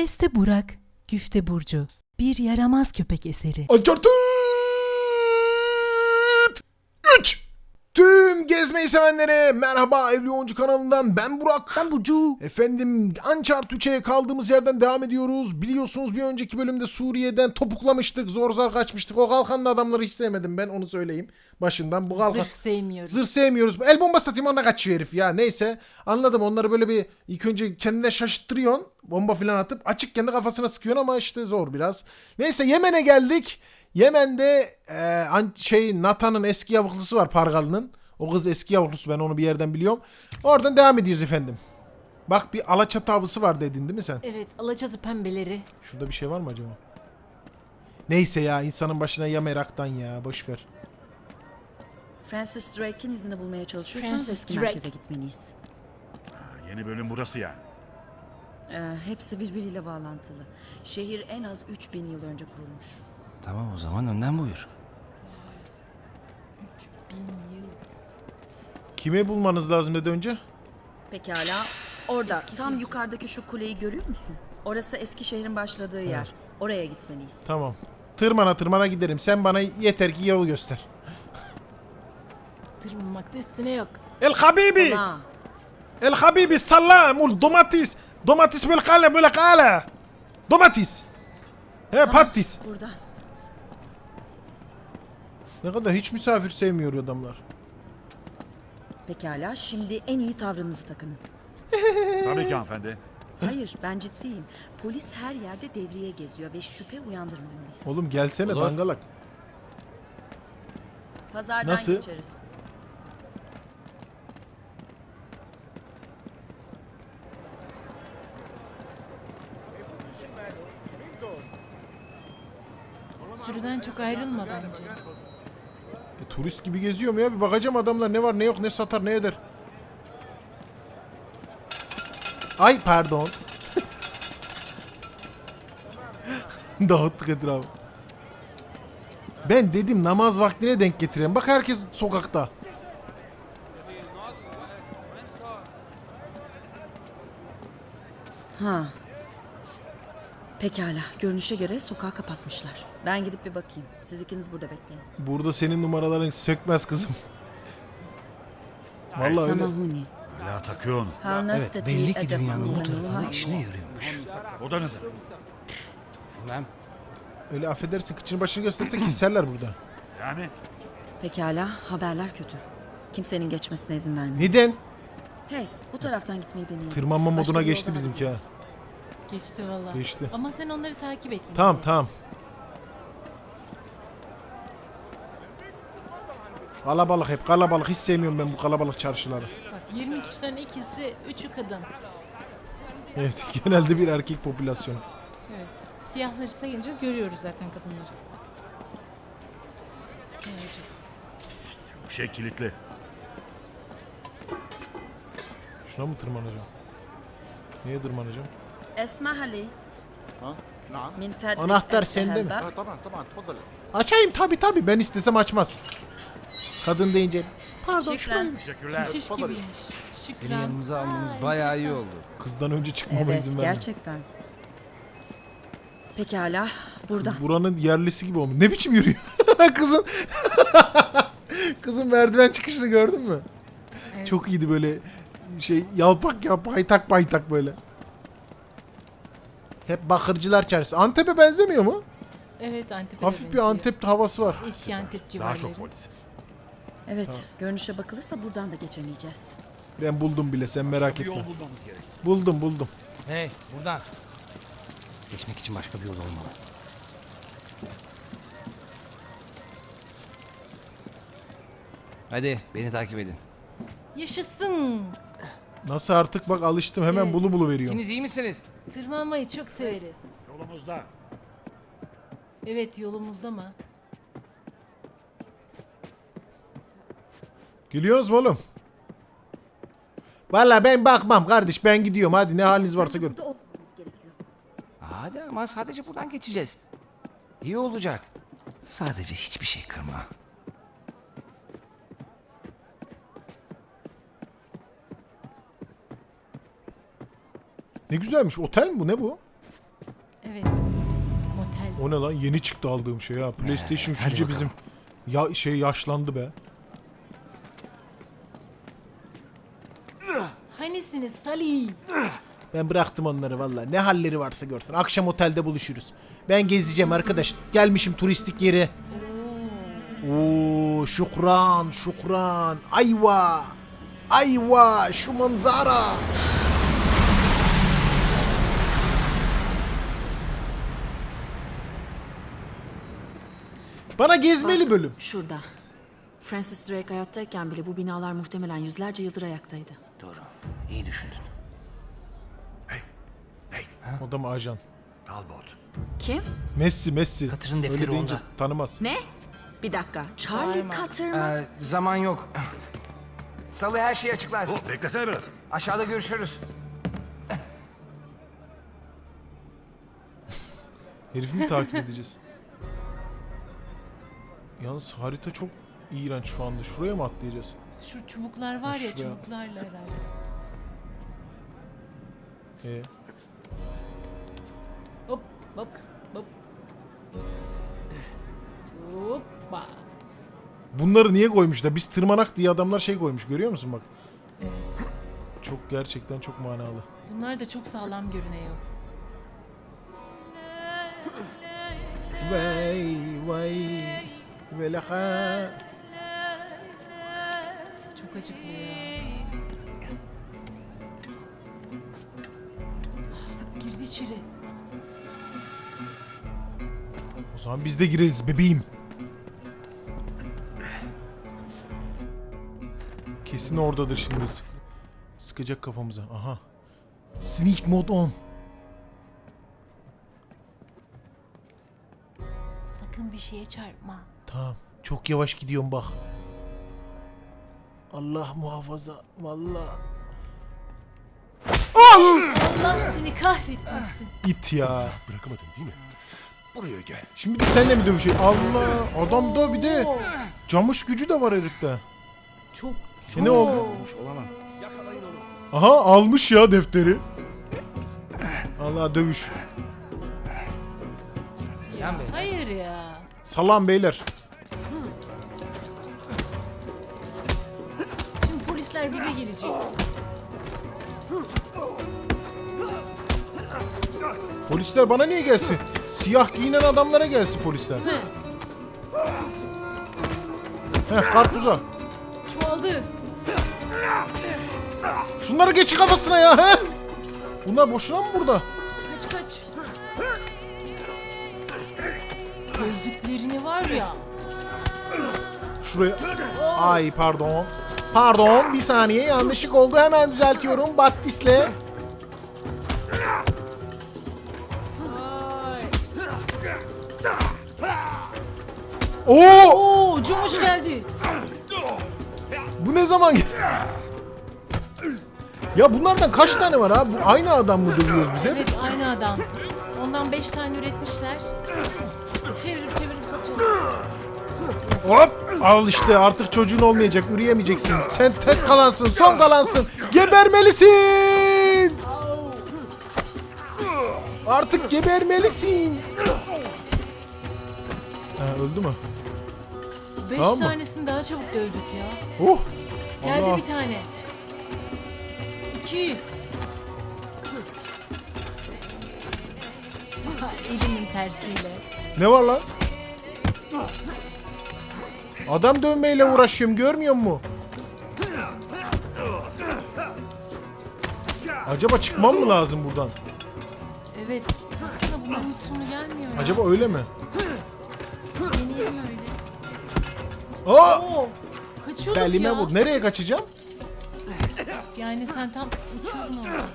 Beste Burak, Güfte Burcu. Bir yaramaz köpek eseri. Uncharted 3 Tüm gezmeyi sevenlere merhaba Evli Oyuncu kanalından ben Burak. Ben Burcu. Efendim Uncharted 3'e kaldığımız yerden devam ediyoruz. Biliyorsunuz bir önceki bölümde Suriye'den topuklamıştık. Zor zor kaçmıştık. O kalkanlı adamları hiç sevmedim ben onu söyleyeyim. Başından bu kalkan. Zırh sevmiyoruz. Zırh sevmiyoruz. El bomba satayım ona kaçıyor herif ya. Neyse anladım onları böyle bir ilk önce kendine şaşırttırıyorsun. Bomba falan atıp açık kendi kafasına sıkıyorsun ama işte zor biraz. Neyse Yemen'e geldik. Yemen'de e, şey Nathan'ın eski yavuklusu var Pargalı'nın. O kız eski yavuklusu ben onu bir yerden biliyorum. Oradan devam ediyoruz efendim. Bak bir Alaçatı avısı var dedin değil mi sen? Evet, Alaçatı pembeleri. Şurada bir şey var mı acaba? Neyse ya insanın başına ya meraktan ya boş ver. Francis Drake'in izini bulmaya çalışıyorsanız Francis eski Drake. merkeze gitmeliyiz. Yeni bölüm burası yani. Ee, hepsi birbiriyle bağlantılı. Şehir en az 3000 yıl önce kurulmuş. Tamam o zaman önden buyur. 3000 yıl. Kimi bulmanız lazım dedi önce? Pekala. Orada tam yukarıdaki şu kuleyi görüyor musun? Orası eski şehrin başladığı yer. Oraya gitmeliyiz. Tamam. Tırmana tırmana giderim. Sen bana yeter ki yolu göster. Tırmanmakta üstüne yok. El habibi. Ha, El habibi salam. Domates. Domates böyle kale böyle kale. Domates. He patates. buradan. Ne kadar hiç misafir sevmiyor adamlar. Pekala. Şimdi en iyi tavrınızı takının. Tabii ki hanımefendi. Hayır, ben ciddiyim. Polis her yerde devriye geziyor ve şüphe uyandırmamalıyız. Oğlum gelsene Olur. dangalak. Pazardan Nasıl? geçeriz. Sürüden çok ayrılma bence. Turist gibi geziyor mu ya? Bir bakacağım adamlar ne var ne yok ne satar ne eder. Ay pardon. Dağıttık etrafı. Ben dedim namaz vaktine denk getirelim. Bak herkes sokakta. Ha. Pekala. Görünüşe göre sokağı kapatmışlar. Ben gidip bir bakayım. Siz ikiniz burada bekleyin. Burada senin numaraların sökmez kızım. Vallahi öyle. Samahuni. Hala takıyor onu. Evet belli ki dünyanın bu tarafında işine yarıyormuş. O da nedir? Bilmem. Öyle affedersin kıçını başını gösterse keserler burada. Yani Pekala, haberler kötü. Kimsenin geçmesine izin vermiyor. Neden? Hey, bu taraftan gitmeyi deneyelim. Tırmanma Başka moduna bir geçti bizimki ha. Geçti valla. Geçti. Ama sen onları takip et. yine Tamam de. tamam. Kalabalık hep kalabalık hiç sevmiyorum ben bu kalabalık çarşıları. Bak 20 kişiden ikisi, üçü kadın. Evet genelde bir erkek popülasyonu. Evet. Siyahları sayınca görüyoruz zaten kadınları. Evet. bu şey kilitli. Şuna mı tırmanacağım? Neye tırmanacağım? Esmahali ها نعم min fadlik Anahtar en sende mi? tehelba. آه طبعا طبعا تفضل Açayım tabi tabi ben istesem açmaz. Kadın deyince pardon Şükran. şurayı Teşekkürler. Keşiş gibiymiş. Seni Şükran. yanımıza almamız Aa, bayağı iyi enteresan. oldu. Kızdan önce çıkmama Evet, izin verme. gerçekten. Pekala, buradan. Kız buranın yerlisi gibi olmuş. Ne biçim yürüyor? Kızın Kızın merdiven çıkışını gördün mü? Evet. Çok iyiydi böyle şey yalpak yalpak haytak baytak böyle. Hep bakırcılar çarşısı. Antep'e benzemiyor mu? Evet Antep'e Hafif bir benziyor. Antep havası var. Eski Antep Daha civarları. çok polis. Evet, görünüşe bakılırsa buradan da geçemeyeceğiz. Ben buldum bile sen merak Bir yol etme. bulmamız gerek. Buldum buldum. Hey buradan. Geçmek için başka bir yol olmalı. Hadi beni takip edin. Yaşasın. Nasıl artık bak alıştım hemen Evet. bulu bulu veriyorum. İkiniz iyi misiniz? Tırmanmayı çok severiz. Yolumuzda. Evet yolumuzda mı? Gülüyoruz mu oğlum? Valla ben bakmam kardeş ben gidiyorum hadi ne haliniz varsa görün. Burada olmamız gerekiyor. Hadi ama sadece buradan geçeceğiz. İyi olacak. Sadece hiçbir şey kırma. Ne güzelmiş otel mi bu ne bu? Evet. Motel. O ne lan? Yeni çıktı aldığım şey ya. PlayStation hadi 3 bizim ya şey yaşlandı be. Hanisiniz Salih? Ben bıraktım onları valla. Ne halleri varsa görsün. Akşam otelde buluşuruz. Ben gezeceğim arkadaş. Gelmişim turistik yere. Oo, şükran, şükran. Ayva. Ayva, şu manzara. Bana gezmeli bölüm. Şurada. Francis Drake hayattayken bile bu binalar muhtemelen yüzlerce yıldır ayaktaydı. Doğru. İyi düşündün. O da mı ajan? Talbot. Kim? Messi, Messi. Katırın defteri Öyle deyince onda. tanımaz. Ne? Bir dakika. Charlie Cutter mı? Ee, zaman yok. Salı her şeyi açıklar. Oh, beklesene biraz. Aşağıda görüşürüz. Herifi mi takip edeceğiz? Yalnız harita çok iğrenç şu anda. Şuraya mı atlayacağız? Şu çubuklar var ya Şuraya. çubuklarla herhalde. Ee, Hop hop hop. Hoppa. bunları niye koymuşlar? Biz tırmanak diye adamlar şey koymuş. Görüyor musun bak? Çok gerçekten çok manalı. Bunlar da çok sağlam görünüyor. Vay vay velaha. Çok acıklıyor ya. Ah, Girdi içeri. O zaman biz de gireriz bebeğim. Kesin oradadır şimdi. Sık- sıkacak kafamıza. Aha. Sneak mode on. Sakın bir şeye çarpma. Tamam. Çok yavaş gidiyorum bak. Allah muhafaza. Vallahi. Allah seni kahretmesin. İt ya. Bırakamadın değil mi? Buraya gel. Şimdi de senle mi dövüşelim? Allah. Adamda bir de camış gücü de var herifte. Çok çok. E ne oldu? Olmuş olamam. Aha almış ya defteri. Allah dövüş. Bey. Hayır ya. Salam beyler. Şimdi polisler bize gelecek. Polisler bana niye gelsin? Siyah giyinen adamlara gelsin polisler. He, Heh karpuza. çoğaldı. Şunları geç kafasına ya he. Bunlar boşuna mı burada? Kaç kaç. Gözlüklerini var ya. Şuraya. Ay pardon. Pardon bir saniye yanlışlık oldu hemen düzeltiyorum. Battis'le. Oo! Oo, Comuş geldi. Bu ne zaman Ya bunlardan kaç tane var abi? Bu aynı adam mı dövüyoruz biz hep? Evet aynı adam. Ondan 5 tane üretmişler. Çevirip çevirip satıyorlar. Hop! Al işte artık çocuğun olmayacak, üreyemeyeceksin. Sen tek kalansın, son kalansın. Gebermelisin! Artık gebermelisin. Ha, öldü mü? 5 Tamam mı? tanesini daha çabuk dövdük ya. Oh! Geldi Allah. bir tane. 2 Elimin tersiyle. Ne var lan? Adam dövmeyle uğraşıyorum görmüyor musun? Acaba çıkmam mı lazım buradan? Evet. Baksana bunların hiç sonu gelmiyor ya. Acaba öyle mi? Deneyelim öyle. Aa! Oo, kaçıyorduk Belime ya. vur. Nereye kaçacağım? Yani sen tam uçuyordun orada.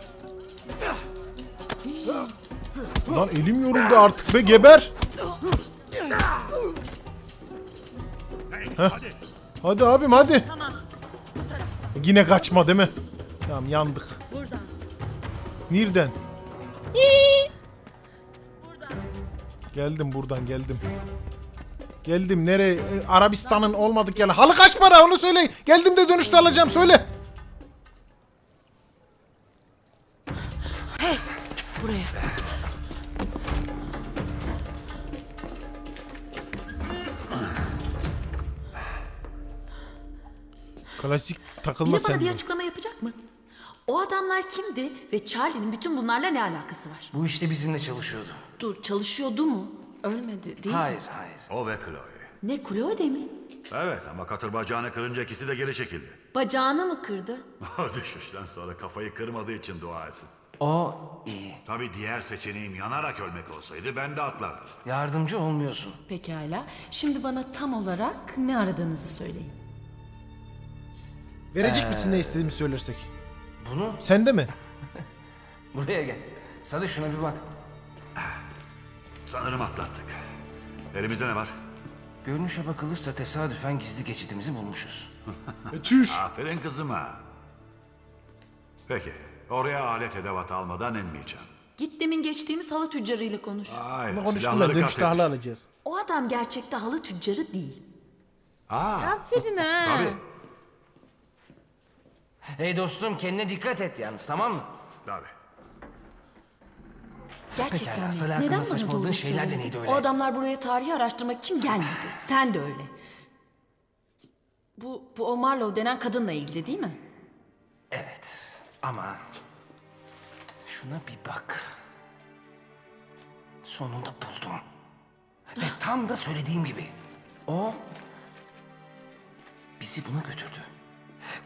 Lan elim yoruldu artık be geber. Heh. Hadi abim hadi. Yine kaçma değil mi? Tamam yandık. Nereden? Geldim buradan geldim. Geldim nereye? E, Arabistan'ın olmadık yerine. Halı kaç para onu söyle. Geldim de dönüşte alacağım söyle. Buraya. Klasik takılma Biri bana bir sendromu. açıklama yapacak mı? O adamlar kimdi ve Charlie'nin bütün bunlarla ne alakası var? Bu işte bizimle çalışıyordu. Dur çalışıyordu mu? Ölmedi değil mi? Hayır hayır. O ve Chloe. Ne Chloe de mi? Evet ama katır bacağını kırınca ikisi de geri çekildi. Bacağını mı kırdı? O düşüşten sonra kafayı kırmadığı için dua etsin. O iyi. Tabii diğer seçeneğim yanarak ölmek olsaydı ben de atlardım. Yardımcı olmuyorsun. Pekala. Şimdi bana tam olarak ne aradığınızı söyleyin. Verecek misin ne istediğimi söylersek? Bunu Sende mi? buraya gel. Sadece şuna bir bak. Sanırım atlattık. Elimizde ne var? Görünüşe bakılırsa tesadüfen gizli geçidimizi bulmuşuz. Çüş. Aferin kızıma. Peki, oraya alet edevat almadan inmeyeceğim. Git demin geçtiğimiz halı tüccarıyla konuş. Hayır, Ama konuştular silahları dönüşte etmiş. alacağız. O adam gerçekte halı tüccarı değil. Aa, Aferin ha. tabii, Hey dostum kendine dikkat et yalnız tamam mı? tabii. Gerçekten Pekala, mi? Salih hakkında Neden bana saçmaladığın doğru şeyler de neydi öyle? O adamlar buraya tarihi araştırmak için gelmedi. Sen de öyle. Bu, bu o Marlowe denen kadınla ilgili değil mi? Evet ama şuna bir bak. Sonunda buldum. Ve tam da söylediğim gibi. O bizi buna götürdü.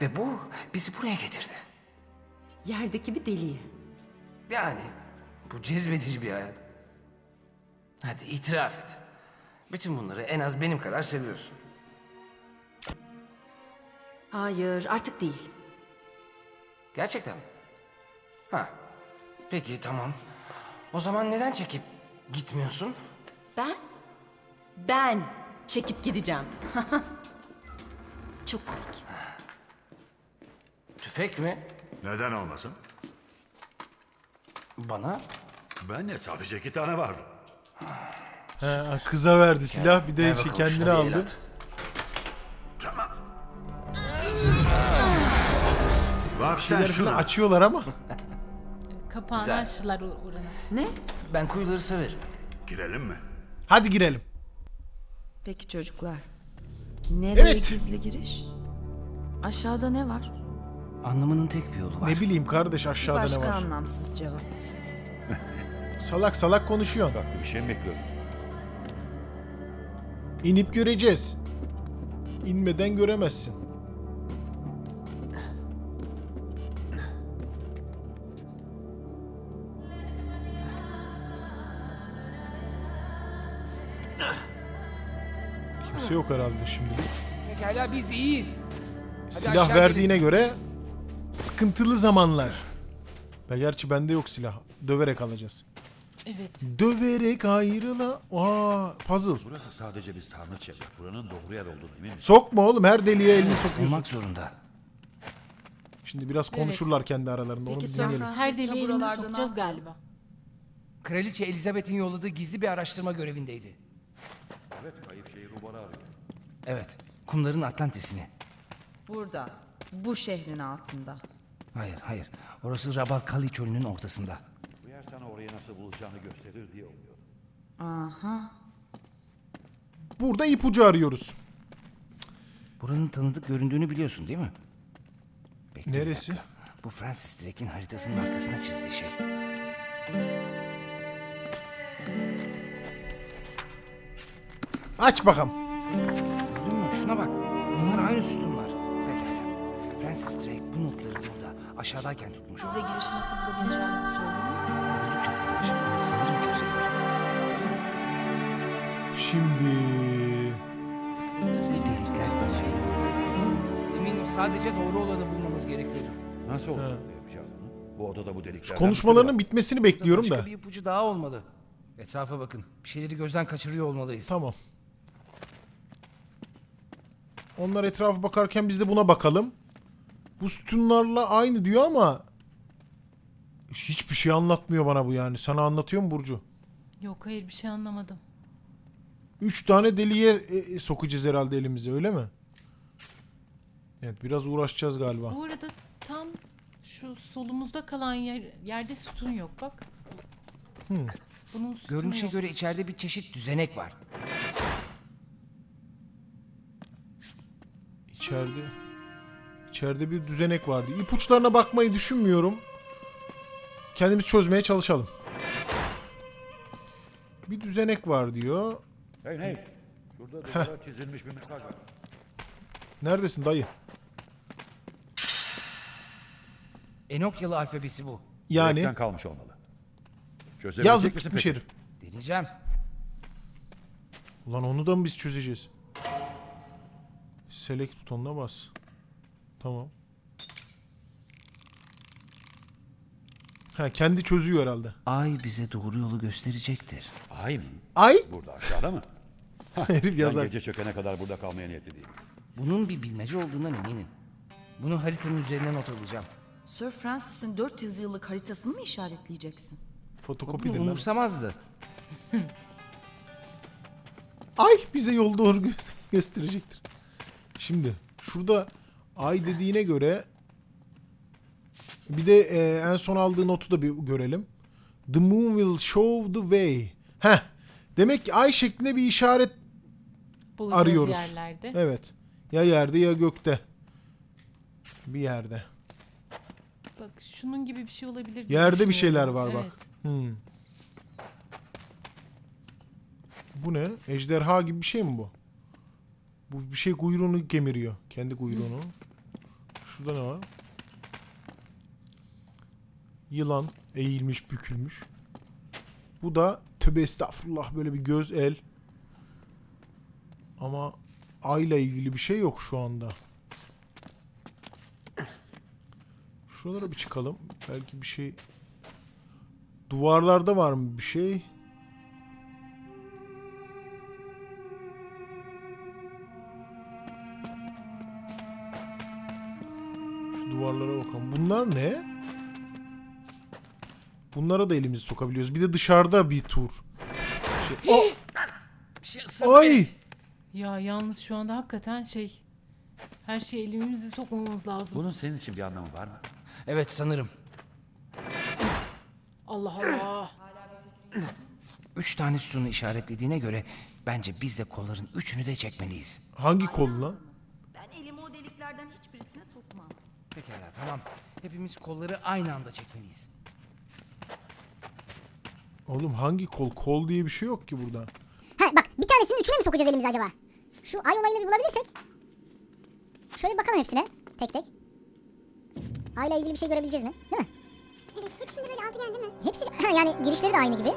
Ve bu bizi buraya getirdi. Yerdeki bir deliye. Yani bu cezbedici bir hayat. Hadi itiraf et. Bütün bunları en az benim kadar seviyorsun. Hayır artık değil. Gerçekten mi? Ha. Peki tamam. O zaman neden çekip gitmiyorsun? Ben? Ben çekip gideceğim. Çok komik. Tüfek mi? Neden olmasın? Bana? Ben de sadece iki tane vardı. He, kıza verdi silah bir de Ver şey bakalım kendine şuna bir el aldı. at. Tamam. Bak sen şunu. açıyorlar ama. Kapağını Güzel. açtılar oranın. Ne? Ben kuyuları severim. Girelim mi? Hadi girelim. Peki çocuklar. Nereye Evet. gizli giriş? Aşağıda ne var? Anlamanın tek bir yolu var. Ne bileyim kardeş aşağıda Başka ne var. anlamsız cevap. Salak salak konuşuyorsun. Farklı bir şey mi bekliyordun? İnip göreceğiz. İnmeden göremezsin. Kimse yok herhalde şimdi. Pekala biz iyiyiz. Silah aşağı verdiğine göre sıkıntılı zamanlar. Ve gerçi bende yok silah. Döverek alacağız. Evet. Döverek ayrıla... Aa, puzzle. Burası sadece bir sarnıç evlat. Buranın doğru yer olduğunu emin misin? Sokma oğlum her deliğe elini sokuyorsun. Olmak zorunda. Şimdi biraz konuşurlar kendi aralarında. Onu Peki bir dinleyelim. sonra- Her deliğe elimizi buralarda ne sokacağız galiba. Kraliçe Elizabeth'in yolladığı gizli bir araştırma görevindeydi. Evet, kayıp şeyi Rubar'ı arıyor. Evet. Kumların Atlantis'ini. Burada. Bu şehrin altında. Hayır hayır. Orası Rabal Kali çölünün ortasında. Bu yer sana orayı nasıl bulacağını gösterir diye umuyorum. Aha. Burada ipucu arıyoruz. Buranın tanıdık göründüğünü biliyorsun değil mi? Bekle bir Neresi? dakika. Bu Francis Drake'in haritasının arkasına çizdiği şey. Aç bakalım. Gördün mü? Şuna bak. Bunlar aynı sütunlar. Pekala. Francis aşağıdayken tutmuş. Bize girişi nasıl bulabileceğimizi söylüyor. Karmaşık ama sanırım çözebilirim. Şimdi... Üzerinde Delikler durduğumuz şey. Eminim sadece doğru olanı bulmamız gerekiyordur. Nasıl olacak da yapacağız bunu? Bu odada bu deliklerden... Konuşmalarının bitmesini bekliyorum Başka da. bir ipucu daha olmalı. Etrafa bakın. Bir şeyleri gözden kaçırıyor olmalıyız. Tamam. Onlar etrafa bakarken biz de buna bakalım. Bu sütunlarla aynı diyor ama hiçbir şey anlatmıyor bana bu yani. Sana anlatıyor mu Burcu? Yok hayır bir şey anlamadım. Üç tane deliğe e, e, sokacağız herhalde elimize öyle mi? Evet biraz uğraşacağız galiba. Bu arada tam şu solumuzda kalan yer, yerde sütun yok bak. Bunun sütunu Görünüşe yok. göre içeride bir çeşit düzenek var. İçeride. İçeride bir düzenek vardı. İpuçlarına bakmayı düşünmüyorum. Kendimiz çözmeye çalışalım. Bir düzenek var diyor. Hey hey. Şurada duvara çizilmiş bir mesaj var. Neredesin dayı? Enokyalı alfabesi bu. Yani Direkten kalmış olmalı. Çözebilecek yazıp misin gitmiş peki? herif. Deneyeceğim. Ulan onu da mı biz çözeceğiz? Select butonuna bas. Tamam. Ha kendi çözüyor herhalde. Ay bize doğru yolu gösterecektir. Ay mı? Ay Burada aşağıda mı? herif Ben yazar. gece çökene kadar burada kalmaya niyetli değilim. Bunun bir bilmece olduğundan eminim. Bunu haritanın üzerine not alacağım. Sir Francis'in 400 yıllık haritasını mı işaretleyeceksin? Fotokopi Bunu lan. umursamazdı. Ay bize yol doğru gö- gösterecektir. Şimdi şurada ay dediğine göre bir de e, en son aldığı notu da bir görelim. The moon will show the way. Heh. Demek ki ay şeklinde bir işaret Bulacağız arıyoruz. yerlerde. Evet. Ya yerde ya gökte. Bir yerde. Bak şunun gibi bir şey olabilir diye Yerde bir düşünüyorum. şeyler var bak. Evet. Hmm. Bu ne? Ejderha gibi bir şey mi bu? Bu bir şey kuyruğunu kemiriyor. Kendi kuyruğunu. Şurada ne var? Yılan eğilmiş bükülmüş. Bu da tövbe estağfurullah böyle bir göz el. Ama ayla ilgili bir şey yok şu anda. Şuralara bir çıkalım. Belki bir şey... Duvarlarda var mı bir şey? Şu duvarlara bakalım. Bunlar ne? Bunlara da elimizi sokabiliyoruz. Bir de dışarıda bir tur. Şey... Oh! Ay! Ya yalnız şu anda hakikaten şey her şeye elimizi sokmamamız lazım. Bunun senin için bir anlamı var mı? Evet sanırım. Allah Allah. Üç tane sütunu işaretlediğine göre bence biz de kolların üçünü de çekmeliyiz. Hangi kol lan? Ben elimi o deliklerden hiçbirisine. Pekala tamam. Hepimiz kolları aynı anda çekmeliyiz. Oğlum hangi kol? Kol diye bir şey yok ki burada. Ha bak bir tanesinin üçüne mi sokacağız elimizi acaba? Şu ay olayını bir bulabilirsek. Şöyle bir bakalım hepsine tek tek. Ayla ilgili bir şey görebileceğiz mi? Değil mi? Evet hepsinde böyle altıgen değil mi? Hepsi ha, yani girişleri de aynı gibi.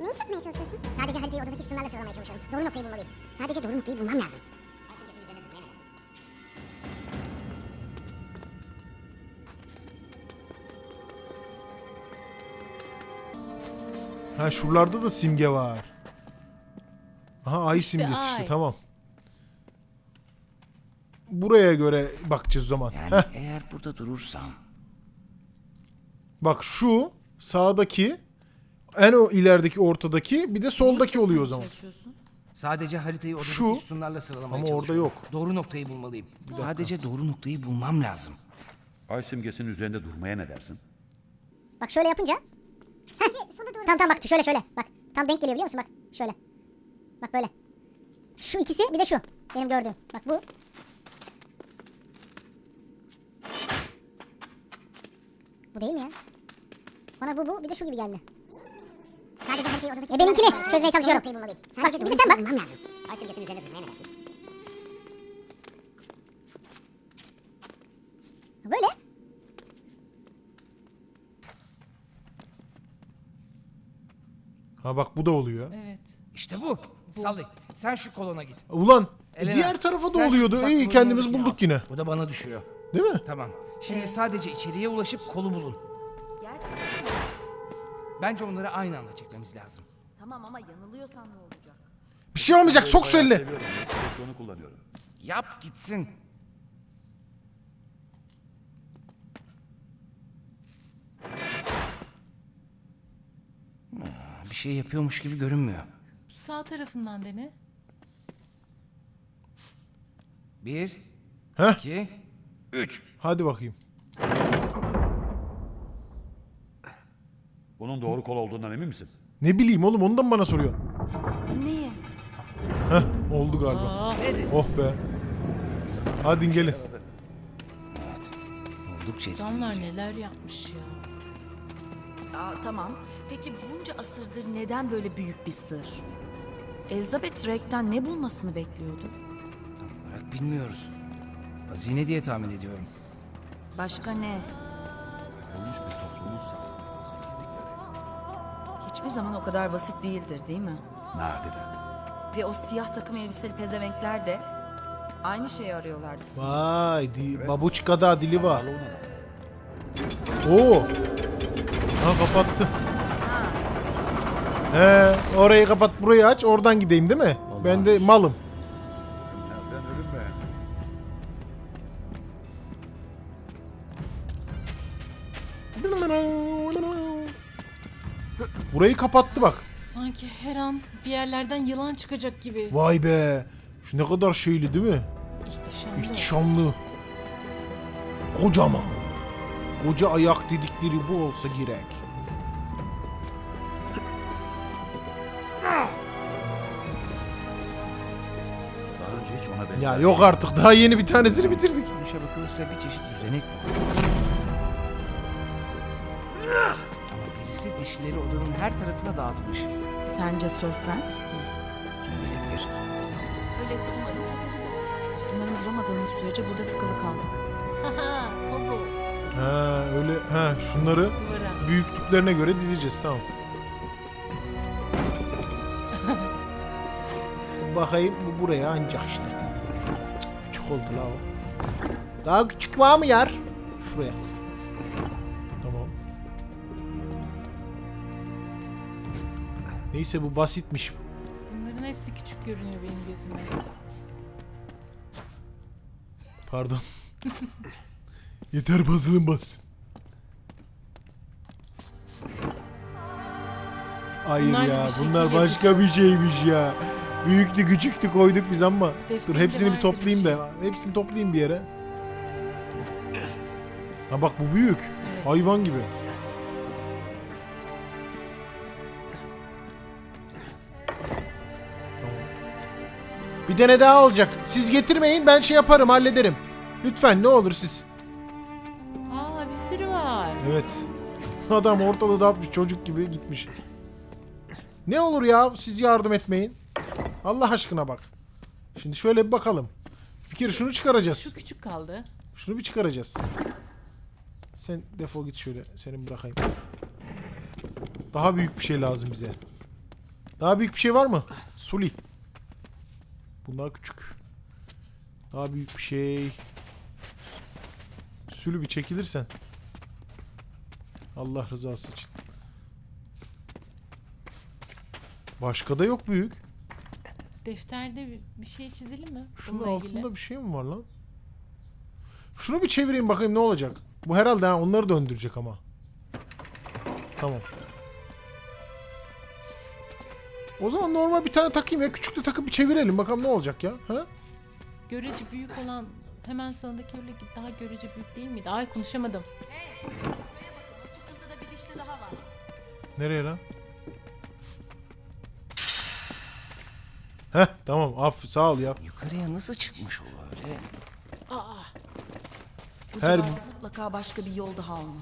Neyi çözmeye çalışıyorsun? Sadece haritayı odadaki sütunlarla sıralamaya çalışıyorum. Doğru noktayı bulmalıyım. Sadece doğru noktayı bulmam lazım. Ha şuralarda da simge var. Aha ay İşte simgesi işte ay. tamam. Buraya göre bakacağız o zaman. Yani Heh, eğer burada durursam... bak şu sağdaki en o ilerideki ortadaki bir de soldaki oluyor o zaman. Sadece haritayı odadaki Şu, sütunlarla sıralamaya ama orada çalışıyorum. yok. Doğru noktayı bulmalıyım. Sadece doğru noktayı bulmam lazım. Ay simgesinin üzerinde durmaya ne dersin? Bak şöyle yapınca. Heh. Tamam tamam bak şöyle şöyle. Bak tam denk geliyor biliyor musun? Bak şöyle. Bak böyle. Şu ikisi bir de şu. Benim gördüğüm. Bak bu. Bu değil mi ya? Bana bu bu bir de şu gibi geldi. Sadece haritayı. E benimkini çözmeye çalışıyorum. Bak bir de sen bak. Üzerinde durmaya ne dersin? Böyle. Ha bak bu da oluyor. Evet. İşte bu. Sally sen şu kolona git. Ulan e, Elena, diğer tarafa da sen şu oluyordu. uzak İyi kendimiz bulduk al. yine. Bu da bana düşüyor. Değil mi? Tamam. Şimdi sadece içeriye ulaşıp kolu bulun. Gerçekten mi? Bence onları aynı anda çekmemiz lazım. Tamam ama yanılıyorsan ne olacak? Bir şey olmayacak. Sok şu elini. Seviyorum. Onu kullanıyorum. Yap gitsin. Şey yapıyormuş gibi görünmüyor. Sağ tarafından dene. Bir, Heh. iki, üç. Hadi bakayım. Bunun doğru kol olduğundan emin misin? Ne bileyim oğlum onu da mı bana soruyor? Neyi? Heh oldu galiba. Aa? Oh be. Hadi gelin. Oldukça Adamlar neler yapmış ya. Aa, tamam. Peki bunca asırdır neden böyle büyük bir sır? Elizabeth Drake'den ne bulmasını bekliyordu? Tam olarak bilmiyoruz. Hazine diye tahmin ediyorum. Başka ne? Olmuş bir toplumun zenginlikleri. Hiçbir zaman o kadar basit değildir değil mi? Nadiren. Ve o siyah takım elbiseli pezevenkler de aynı şeyi arıyorlardı. Vay di, babuçkada dili var. Oo. Ha kapattı. He, orayı kapat burayı aç oradan gideyim değil mi? Ben de malım. Nereden ölüm be? Burayı kapattı bak. Sanki her an bir yerlerden yılan çıkacak gibi. Vay be. Şu ne kadar şeyli değil mi? İhtişamlı. İhtişamlı. Kocaman. Koca ayak dedikleri bu olsa gerek. Daha önce hiç ona benzer. Ya yok artık daha yeni bir tanesini bitirdik. Bu işe bakılırsa bir çeşit düzenek bu. Ama birisi dişleri odanın her tarafına dağıtmış. Sence Sir Francis mi? Bilebilir? Öyleyse umarım çözebiliriz. Sınırı bulamadığımız sürece burada tıkılı kaldık. Haha, puzzle. Ha öyle ha şunları Duvara. büyüklüklerine göre dizeceğiz tamam. Bakayım bu buraya ancak işte. Cık, Küçük oldu la o. Daha küçük var mı yer? Şuraya. Tamam. Neyse bu basitmiş. Bunların hepsi küçük görünüyor benim gözüme. Pardon. Yeter basılın basın. Hayır Bunlar ya bir şekil bunlar başka bir şeymiş ya. Büyüktü küçüktü koyduk biz ama. Dur Defterinde hepsini bir vardı toplayayım bir da. Hepsini toplayayım bir yere. Ha bak bu büyük. Hayvan gibi. Tamam. Bir tane daha olacak. Siz getirmeyin ben şey yaparım hallederim. Lütfen ne olur siz. Aa bir sürü var. Evet. Adam ortalığı dağıtmış çocuk gibi gitmiş. Ne olur ya siz yardım etmeyin. Allah aşkına bak. Şimdi şöyle bir bakalım. Bir kere şunu çıkaracağız. Şu küçük kaldı. Şunu bir çıkaracağız. Sen defol git şöyle. Seni bırakayım. Daha büyük bir şey lazım bize. Daha büyük bir şey var mı? Suli. Bunlar küçük. Daha büyük bir şey. Sülü bir çekilirsen. Allah rızası için. Başka da yok büyük. Defterde bir- şey çizili mi? Şunun Bununla ilgili? altında bir şey mi var lan? Şunu bir çevireyim bakayım ne olacak. Bu herhalde ha, onları döndürecek ama. Tamam. O zaman normal bir tane takayım ya. Küçük de takıp bir çevirelim. Bakalım ne olacak ya. Ha? Görece büyük olan hemen sağındaki öyle daha görece büyük değil miydi? Ay konuşamadım. O çıkıntıda bir dişli daha var. Nereye lan? Heh tamam. Af sağ ol ya. Yukarıya nasıl çıkmış o öyle? Aa Bu Her- mutlaka başka bir yol daha olmalı.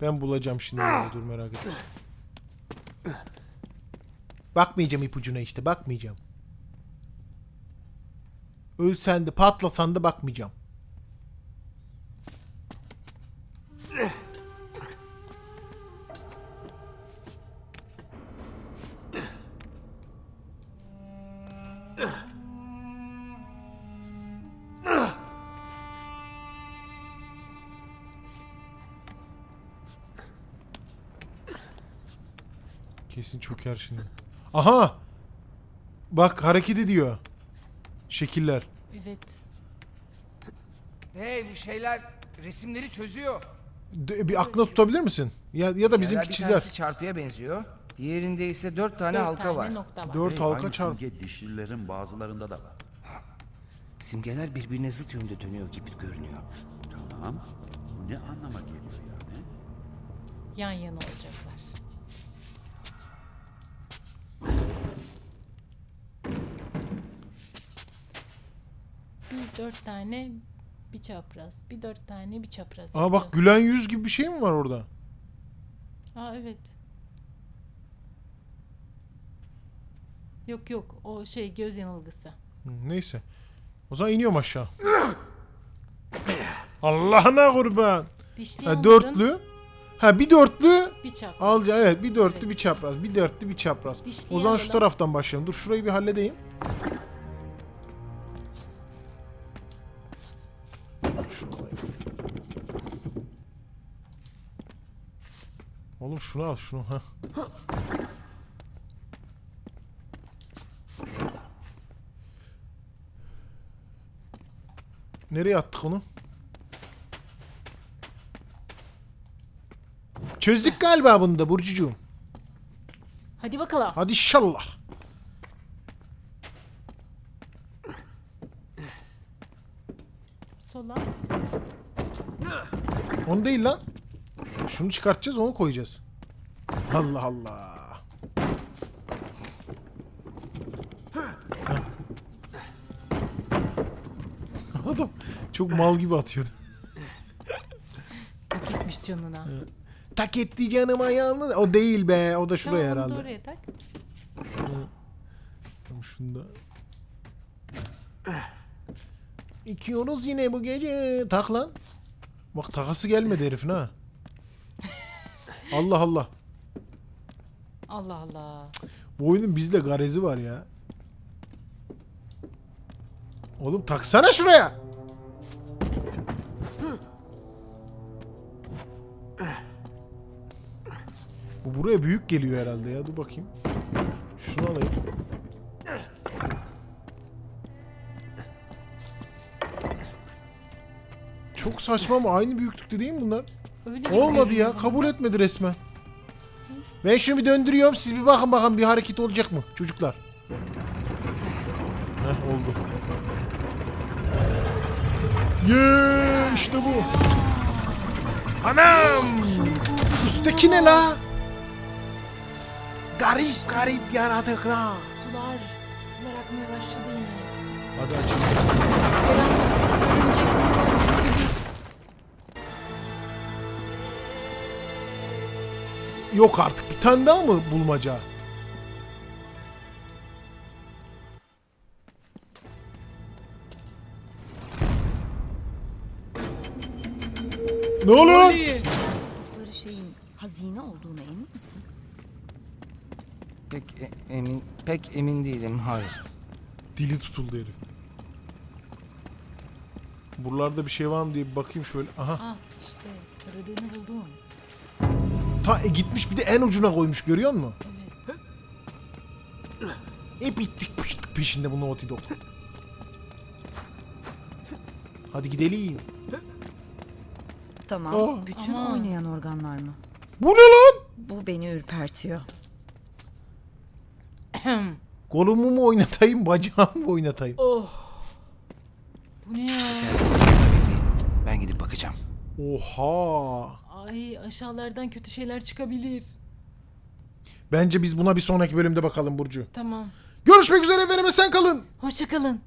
Ben bulacağım şimdi. ya, Dur merak etme. Bakmayacağım ipucuna işte. Bakmayacağım. Ölsen de patlasan da bakmayacağım. Kesin çöker şimdi. Aha! Bak hareket ediyor. Şekiller. evet. Hey bu şeyler resimleri çözüyor. De- bir aklına tutabilir misin? Ya ya da Bizimki bizimki bir çizer. tanesi çarpıya benziyor. Diğerinde ise dört tane Dört halka tane var. nokta var. Dört halka Aynı çarp. simge dişlilerin bazılarında da var. Simgeler birbirine zıt yönde dönüyor gibi görünüyor. Tamam. Bu ne anlama geliyor yani? Yan yana olacaklar. Dört tane bir çapraz. Bir dört tane bir çapraz. Aa bak yapacağız. gülen yüz gibi bir şey mi var orada? Aa evet. Yok yok o şey göz yanılgısı. Hı, Neyse. O zaman iniyorum aşağı. Allah'ına kurban. Dişli Ha, dörtlü. Ha bir dörtlü. bir çapraz. Alacağım evet bir dörtlü bir çapraz. Bir dörtlü bir çapraz. Dişli O zaman şu taraftan başlayalım. Dur şurayı bir halledeyim. Şunu al şunu ha. Nereye attık onu? Çözdük galiba bunu da Burcucuğum. Hadi bakalım. Hadi inşallah. Sola. Onu değil lan. Şunu çıkartacağız onu koyacağız. Allah Allah. Adam çok mal gibi atıyordu. Tak etmiş canına. Tak etti canım ayağını. O değil be. O da şuraya Tamam, herhalde. oraya tak. Tamam, Şunu da. İkiyoruz yine bu gece. Tak lan. Bak takası gelmedi herifin ha. Allah Allah. Allah Allah. Bu oyunun bizde garezi var ya. Oğlum taksana şuraya. Bu buraya büyük geliyor herhalde ya. Dur bakayım. Şunu alayım. Çok saçma ama aynı büyüklükte değil mi bunlar? Öyle gibi Olmadı görünüyor ya. bana. Kabul etmedi resmen. Ben şunu bir döndürüyorum. Siz bir bakın bakalım bir hareket olacak mı çocuklar? Heh oldu. Yeee işte bu. Anam! Üstteki ne la? Garip garip yaratıklar. Sular. Sular akmaya başladı yine. Hadi açalım. Yok artık bir tane daha mı bulmaca? Ne oluyor? Bunları şeyin hazine olduğuna emin misin? Pek e- emin pek emin değilim. Hayır. Dili tutuldu herif. Buralarda bir şey var mı diye bir bakayım şöyle. Aha. Ah işte aradığını buldum. Ta e, gitmiş bir de en ucuna koymuş görüyor musun? Evet. Hep ittik pıştık peşinde bu Naughty Dog. Hadi gidelim. Tamam. Oh. Bütün Aman. oynayan organlar mı? Bu ne lan? Bu beni ürpertiyor. Kolumu mu oynatayım, bacağımı mı oynatayım? oh. Bu ne ya? Ben gidip bakacağım. Oha. Ay aşağılardan kötü şeyler çıkabilir. Bence biz buna bir sonraki bölümde bakalım Burcu. Tamam. Görüşmek üzere efendim sen kalın. Hoşçakalın.